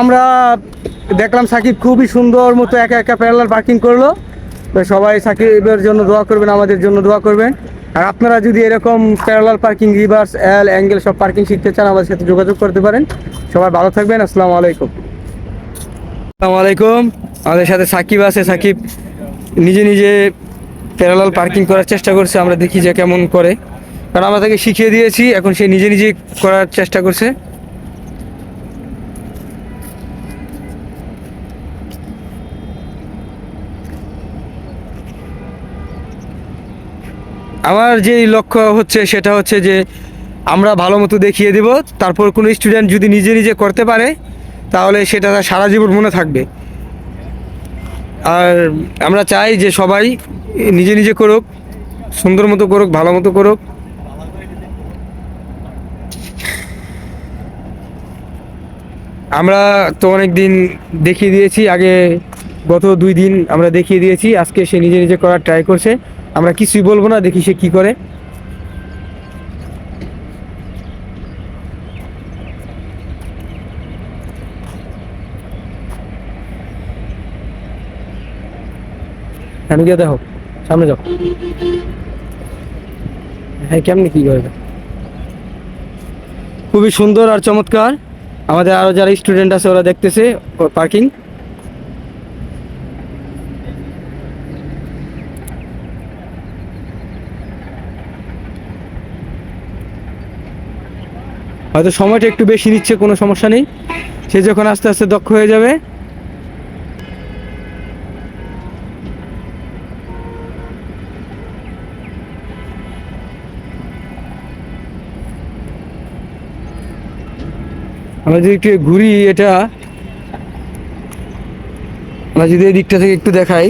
আমরা দেখলাম সাকিব খুবই সুন্দর মতো একা একা প্যারালাল পার্কিং করল। সবাই সাকিবের জন্য দোয়া করবেন, আমাদের জন্য দোয়া করবেন। আর আপনারা যদি এরকম parallel parking reverse L angle সব পার্কিং শিখতে চান, আমাদের সাথে যোগাযোগ করতে পারেন। সবাই ভালো থাকবেন, আসসালামু আলাইকুম। আসসালামু আলাইকুম। আমাদের সাথে সাকিব আছে, সাকিব নিজে নিজে প্যারালাল পার্কিং করার চেষ্টা করছে, আমরা দেখি যে কেমন করে। কারণ আমরা তাকে শিখিয়ে দিয়েছি, এখন সে নিজে নিজে করার চেষ্টা করছে। আমার যে লক্ষ্য হচ্ছে সেটা হচ্ছে যে আমরা ভালো মতো দেখিয়ে দেব, তারপর কোনো স্টুডেন্ট যদি নিজে নিজে করতে পারে, তাহলে সেটা তার সারা জীবন মনে থাকবে। আর আমরা চাই যে সবাই নিজে নিজে করুক, সুন্দর মতো করুক, ভালো মতো করুক। আমরা তো অনেক দিন দেখিয়ে দিয়েছি, আগে গত দুই দিন আমরা দেখিয়ে দিয়েছি, আজকে সে নিজে নিজে করার ট্রাই করছে। আমরা কিছুই বলব না, দেখি সে কি করে। আমি গিয়ে দেখো, সামনে যাও। হ্যাঁ কেমনি কি করে? খুবই সুন্দর আর চমৎকার। আমাদের আরও যারা স্টুডেন্ট আছে, ওরা দেখতেছে পার্কিং হয়তো সময়টা একটু বেশি নিচ্ছে, কোনো সমস্যা নেই। সে যখন আস্তে আস্তে দক্ষ হয়ে যাবে, আমরা যদি একটু ঘুরি এটা, আমরা যদি এই দিকটা থেকে একটু দেখাই।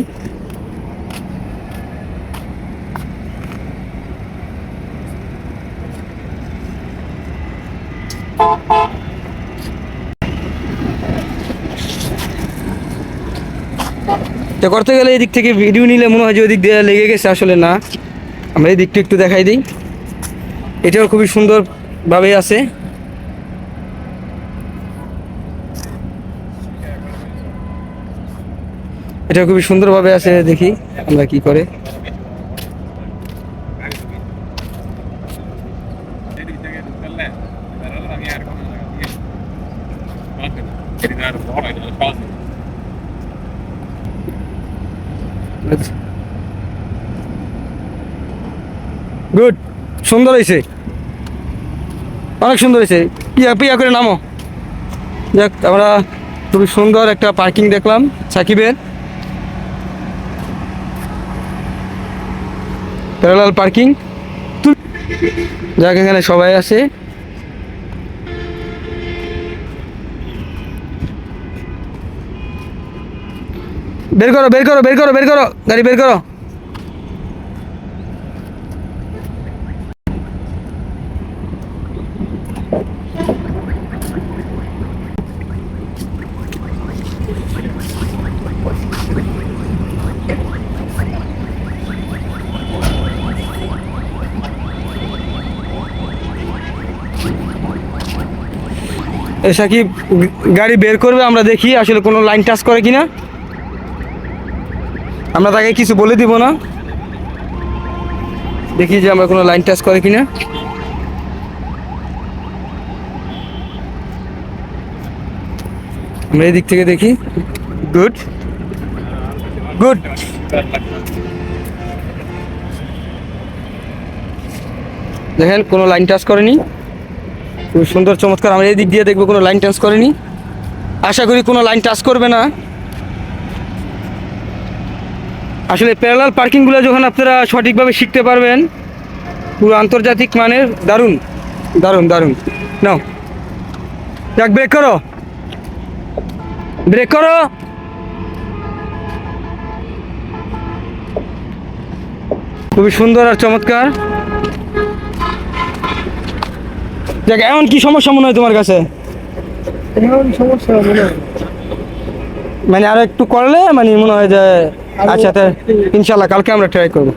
তো করতে গেলে এই দিক থেকে ভিডিও নিলে মনে হয় যে ওই দিক দিয়ে লেগে গেছে, আসলে না। আমরা এই দিকটা একটু দেখাই দিই। এটাও খুবই সুন্দরভাবে আছে। এটা খুবই সুন্দরভাবে আছে, দেখি আমরা কি করে। গুড সুন্দর হয়েছে অনেক সুন্দর হয়েছে পিয়া পিয়া করে নামো। যাক, আমরা খুবই সুন্দর একটা পার্কিং দেখলাম সাকিবের। Parallel parking. যাক, এখানে সবাই আছে। বের করো বের করো বের করো বের করো, গাড়ি বের করো। এ সাকিব, গাড়ি বের করবে, আমরা দেখি আসলে কোনো লাইন টাচ করে কিনা। আমরা তাকে কিছু বলে দিব না। দেখি যে আমরা কোনো লাইন টাচ করে কিনা। আমরা এই দিক থেকে দেখি। গুড গুড দেখেন, কোনো লাইন টাচ করেনি। খুব সুন্দর, চমৎকার। আমরা এই দিক দিয়ে দেখব কোনো লাইন টাচ করেনি। আশা করি কোনো লাইন টাচ করবে না। আসলে প্যারালাল পার্কিংগুলো যখন আপনারা সঠিকভাবে শিখতে পারবেন, পুরো আন্তর্জাতিক মানের, দারুণ দারুণ দারুণ। নাও। যাক ব্রেক করো। ব্রেক করো। খুবই সুন্দর আর চমৎকার। দেখ এমন কি সমস্যা মনে হয় তোমার কাছে? এমন সমস্যা মনে হয়। মানে আরও একটু করলে মানে মনে হয় যে আচ্ছা ইনশাল্লাহ কালকে আমরা ট্রাই করব।